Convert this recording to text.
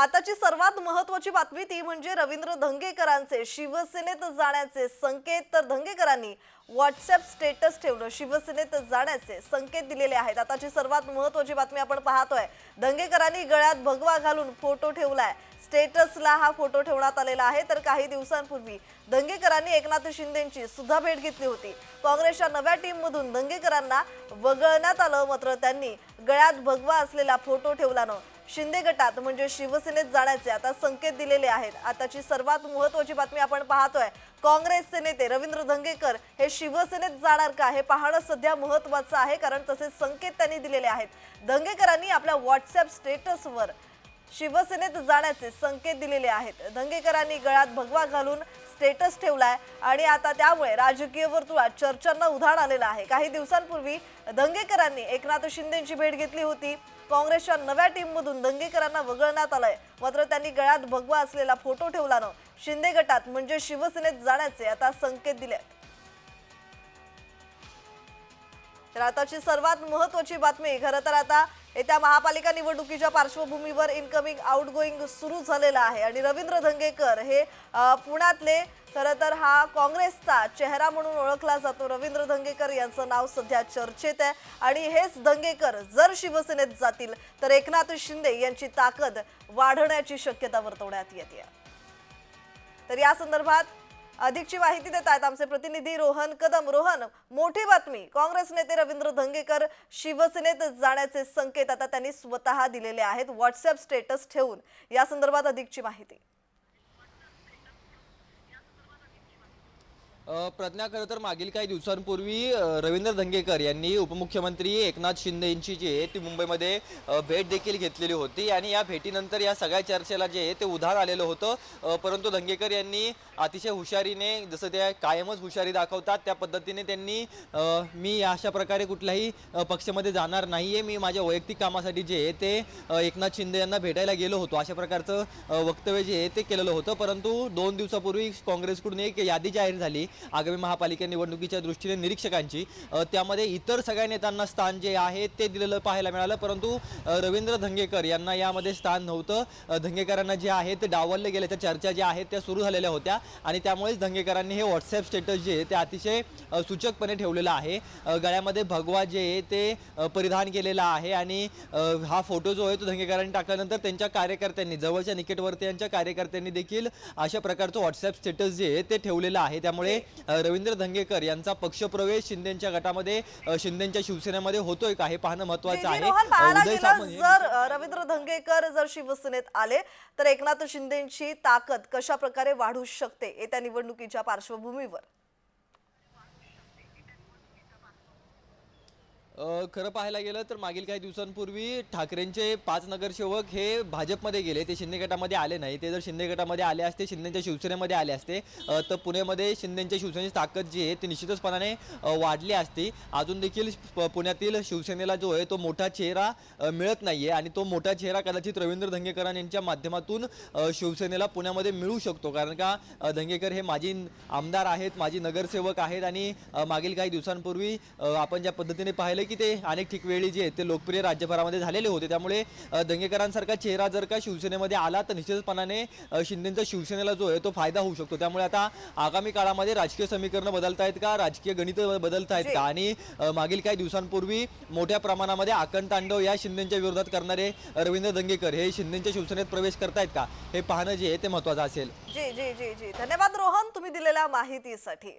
आताची सर्वात महत्वाची बातमी ती म्हणजे रवींद्र धंगेकरांचे शिवसेनेत जाण्याचे संकेत तर धंगेकरांनी व्हॉट्सअप स्टेटस ठेवलं शिवसेनेत जाण्याचे संकेत दिलेले आहेत. आताची सर्वात महत्वाची बातमी आपण पाहतोय. धंगेकरांनी गळ्यात भगवा घालून फोटो ठेवलाय. स्टेटसला हा फोटो ठेवण्यात आलेला आहे. तर काही दिवसांपूर्वी दंगेकरांनी एकनाथ शिंदेची सुद्धा भेट घेतली होती. काँग्रेसच्या नव्या टीममधून दंगेकरांना वगळण्यात आलं मात्र त्यांनी गळ्यात भगवा असलेला फोटो ठेवल्यानं शिंदे गटात म्हणजे शिवसेनेत जाण्याचे आता संकेत दिलेले आहेत. आताची सर्वात महत्वाची बातमी आपण पाहतोय. काँग्रेसचे नेते रवींद्र धंगेकर हे शिवसेनेत जाणार का हे पाहणं सध्या महत्वाचं आहे कारण तसे संकेत त्यांनी दिलेले आहेत. धंगेकरांनी आपल्या व्हॉट्सअप स्टेटसवर शिवसेनेत जाण्याचे संकेत दिलेले आहेत. दंगेकरांनी गळ्यात भगवा घालून स्टेटस ठेवलाय आणि आता त्यामुळे राजकीय वर्तुळात चर्चांना उधाण आलेलं आहे. काही दिवसांपूर्वी दंगेकरांनी एकनाथ शिंदेची भेट घेतली होती. काँग्रेसच्या नव्या टीम मधून दंगेकरांना वगळण्यात आलंय. मात्र त्यांनी गळ्यात भगवा असलेला फोटो ठेवल्यानं शिंदे गटात म्हणजे शिवसेनेत जाण्याचे आता संकेत दिले आहेत. तर आताची सर्वात महत्वाची बातमी खरं तर आता येत्या महापालिका निवडणुकीच्या पार्श्वभूमीवर इनकमिंग आउटगोईंग सुरू झालेलं आहे. आणि रवींद्र धंगेकर हे पुण्यातले खरं तर हा काँग्रेसचा चेहरा म्हणून ओळखला जातो. रवींद्र धंगेकर यांचं नाव सध्या चर्चेत आहे. आणि हेच धंगेकर जर शिवसेनेत जातील तर एकनाथ शिंदे यांची ताकद वाढण्याची शक्यता वर्तवण्यात येते. तर या संदर्भात अधिकची माहिती देत आहेत आमचे प्रतिनिधी रोहन कदम. रोहन मोठी बातमी. काँग्रेस नेते रवींद्र धंगेकर शिवसेनेत जाण्याचे संकेत आता त्यांनी स्वतः दिलेले आहेत. व्हॉट्सअप स्टेटस ठेवून. या संदर्भात अधिकची माहिती. प्रज्ञा खरं तर मागील काही दिवसांपूर्वी रवींद्र धंगेकर यांनी उपमुख्यमंत्री एकनाथ शिंदे यांची जी आहे ती मुंबईमध्ये भेट देखील घेतलेली होती. आणि या भेटीनंतर या सगळ्या चर्चेला जे आहे ते उधार आलेलं होतं. परंतु धंगेकर यांनी अतिशय हुशारीने जसं ते कायमच हुशारी दाखवतात त्या पद्धतीने त्यांनी मी अशा प्रकारे कुठल्याही पक्षामध्ये जाणार नाही आहे मी माझ्या वैयक्तिक कामासाठी जे आहे ते एकनाथ शिंदे यांना भेटायला गेलो होतो. अशा प्रकारचं वक्तव्य जे आहे ते केलेलं होतं. परंतु दोन दिवसापूर्वी काँग्रेसकडून एक यादी जाहीर झाली आगामी महापालिका निवडणुकीच्या दृष्टीने निरीक्षकांची. त्यामध्ये इतर सगळ्या नेत्यांना स्थान जे आहे ते दिलेलं पाहायला मिळालं. परंतु रवींद्र धंगेकर यांना यामध्ये स्थान नव्हतं. धंगेकरांना जे आहे ते डावलले गेल्याच्या चर्चा ज्या आहेत त्या सुरू झालेल्या होत्या. आणि त्यामुळेच धंगेकरांनी हे व्हॉट्सअप स्टेटस जे आहे ते अतिशय सूचकपणे ठेवलेलं आहे. गळ्यामध्ये भगवा जे आहे ते परिधान केलेला आहे. आणि हा फोटो जो आहे तो धंगेकरांनी टाकल्यानंतर त्यांच्या कार्यकर्त्यांनी जवळच्या निकटवर्तीयांच्या कार्यकर्त्यांनी देखील अशा प्रकारचं व्हॉट्सअप स्टेटस जे आहे ते ठेवलेलं आहे. त्यामुळे रवींद्र धंगेकर यांचा पक्षप्रवेश शिंदेच्या गटामध्ये शिंदेच्या शिवसेनेमध्ये होतोय का? हे पाहणं महत्वाचं आहे. जर रवींद्र धंगेकर जर शिवसेनेत आले तर एकनाथ शिंदेची ताकद कशा प्रकारे वाढू शकते येत्या निवडणुकीच्या पार्श्वभूमीवर? खरं पाहायला गेलं तर मागील काही दिवसांपूर्वी ठाकरेंचे पाच नगरसेवक हे भाजपमध्ये गेले. ते शिंदे गटामध्ये आले नाही. ते जर शिंदे गटामध्ये आले असते शिंदेच्या शिवसेनेमध्ये आले असते तर पुण्यामध्ये शिंदेच्या शिवसेनेची ताकद जी आहे ती निश्चितचपणाने वाढली असती. अजून देखील प- पुण्यातील शिवसेनेला जो आहे तो मोठा चेहरा मिळत नाही आहे आणि तो मोठा चेहरा कदाचित रवींद्र धंगेकरां यांच्या माध्यमातून शिवसेनेला पुण्यामध्ये मिळू शकतो. कारण का धंगेकर हे माजी आमदार आहेत माजी नगरसेवक आहेत आणि मागील काही दिवसांपूर्वी आपण ज्या पद्धतीने पाहिलं की ते अनेक ठिकवेळी जे आहेत ते लोकप्रिय राज्यभरामध्ये झालेले होते. त्यामुळे दंगेकरांसारखा चेहरा जर का शिवसेनेमध्ये आला तर निश्चितपणाने अ, शिंदेचा शिवसेनेला जो आहे तो फायदा होऊ शकतो. त्यामुळे आता आगामी काळामध्ये राजकीय समीकरणं बदलतायत का? राजकीय गणित बदलत आहेत का? आणि मागील काही दिवसांपूर्वी मोठ्या प्रमाणामध्ये आकणतांडव या शिंदेच्या विरोधात करणारे रवींद्र दंगेकर हे शिंदेच्या शिवसेनेत प्रवेश करतायत का? हे पाहणं जे आहे ते महत्वाचं असेल. जी जी जी जी. धन्यवाद रोहन तुम्ही दिलेल्या माहितीसाठी.